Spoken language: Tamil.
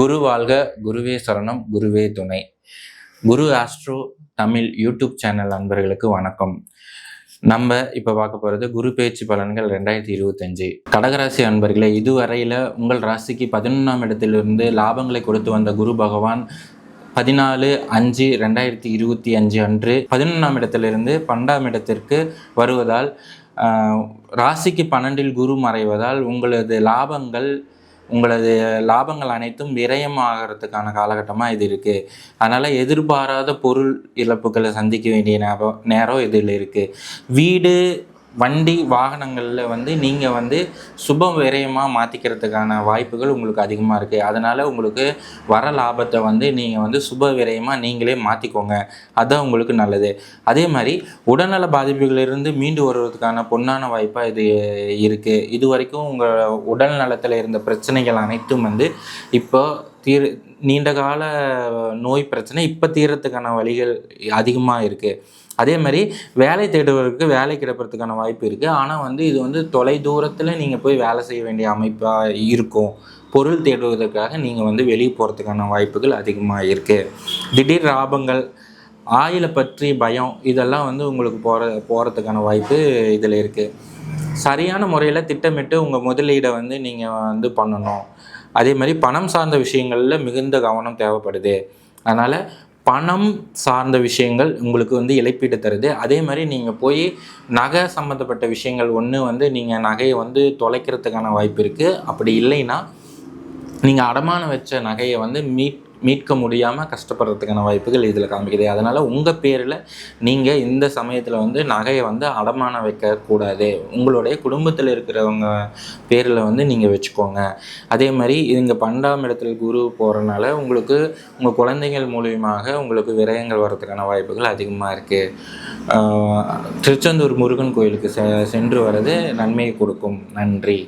குரு வாழ்க குருவே சரணம் குருவே துணை. Guru astro Tamil YouTube channel நண்பர்களுக்கு வணக்கம். நம்ம இப்போ பார்க்க போகிறது குரு பேச்சு பலன்கள் ரெண்டாயிரத்தி இருபத்தஞ்சு. கடகராசி அன்பர்களே இதுவரையில் உங்கள் ராசிக்கு பதினொன்றாம் இடத்திலிருந்து லாபங்களை கொடுத்து வந்த குரு பகவான் பதினாலு அஞ்சு ரெண்டாயிரத்தி இருபத்தி அஞ்சு அன்று பதினொன்றாம் இடத்திலிருந்து பன்னெண்டாம் இடத்திற்கு வருவதால் ராசிக்கு பன்னெண்டில் குரு மறைவதால் உங்களது லாபங்கள் உங்களது லாபங்கள் அனைத்தும் விரயமாகறதுக்கான காலகட்டமாக இது இருக்குது அதனால் எதிர்பாராத பொருள் இழப்புகளை சந்திக்க வேண்டிய நேரம் நேரம் இதில் இருக்குது வீடு வண்டி வாகனங்களில் வந்து நீங்கள் வந்து சுப விரயமாக மாற்றிக்கிறதுக்கான வாய்ப்புகள் உங்களுக்கு அதிகமாக இருக்குது அதனால் உங்களுக்கு வர லாபத்தை வந்து நீங்கள் வந்து சுப விரயமாக நீங்களே மாற்றிக்கோங்க அதுதான் உங்களுக்கு நல்லது. அதே மாதிரி உடல்நல பாதிப்புகளிலிருந்து மீண்டு வருவதற்கான பொன்னான வாய்ப்பாக இது இருக்குது இது வரைக்கும் உங்கள் உடல் நலத்தில் இருந்த பிரச்சனைகள் அனைத்தும் வந்து இப்போ தீர் நீண்ட கால நோய் பிரச்சனை இப்போ தீர்றதுக்கான வழிகள் அதிகமாக இருக்குது அதே மாதிரி வேலை தேடுவதற்கு வேலை கிடப்பறதுக்கான வாய்ப்பு இருக்குது ஆனால் வந்து இது வந்து தொலை தூரத்தில் நீங்கள் போய் வேலை செய்ய வேண்டிய அமைப்பாக இருக்கும். பொருள் தேடுவதற்காக நீங்கள் வந்து வெளியே போகிறதுக்கான வாய்ப்புகள் அதிகமாக இருக்குது திடீர் லாபங்கள் ஆயிலை பற்றி பயம் இதெல்லாம் வந்து உங்களுக்கு போகிற போகிறதுக்கான வாய்ப்பு இதில் இருக்குது சரியான முறையில் திட்டமிட்டு உங்கள் முதலீடை வந்து நீங்கள் வந்து பண்ணணும். அதே மாதிரி பணம் சார்ந்த விஷயங்களில் மிகுந்த கவனம் தேவைப்படுது. அதனால் பணம் சார்ந்த விஷயங்கள் உங்களுக்கு வந்து இழப்பீடு தருது. அதே மாதிரி நீங்கள் போய் நகை சம்மந்தப்பட்ட விஷயங்கள் ஒன்று வந்து நீங்கள் நகையை வந்து தொலைக்கிறதுக்கான வாய்ப்பு இருக்குது அப்படி இல்லைன்னா நீங்கள் அடமானம் வச்ச நகையை வந்து மீட் மீட்க முடியாமல் கஷ்டப்படுறதுக்கான வாய்ப்புகள் இதில் காமிக்குது. அதனால் உங்கள் பேரில் நீங்கள் இந்த சமயத்தில் வந்து நகையை வந்து அடமானம் வைக்கக்கூடாது உங்களுடைய குடும்பத்தில் இருக்கிறவங்க பேரில் வந்து நீங்கள் வச்சுக்கோங்க. அதே மாதிரி இங்கே பன்னெண்டாம் இடத்துல குரு போகிறனால உங்களுக்கு உங்கள் குழந்தைகள் மூலியமாக உங்களுக்கு விரயங்கள் வர்றதுக்கான வாய்ப்புகள் அதிகமாக இருக்குது திருச்செந்தூர் முருகன் கோயிலுக்கு செ சென்று வர்றது நன்மையை கொடுக்கும். நன்றி.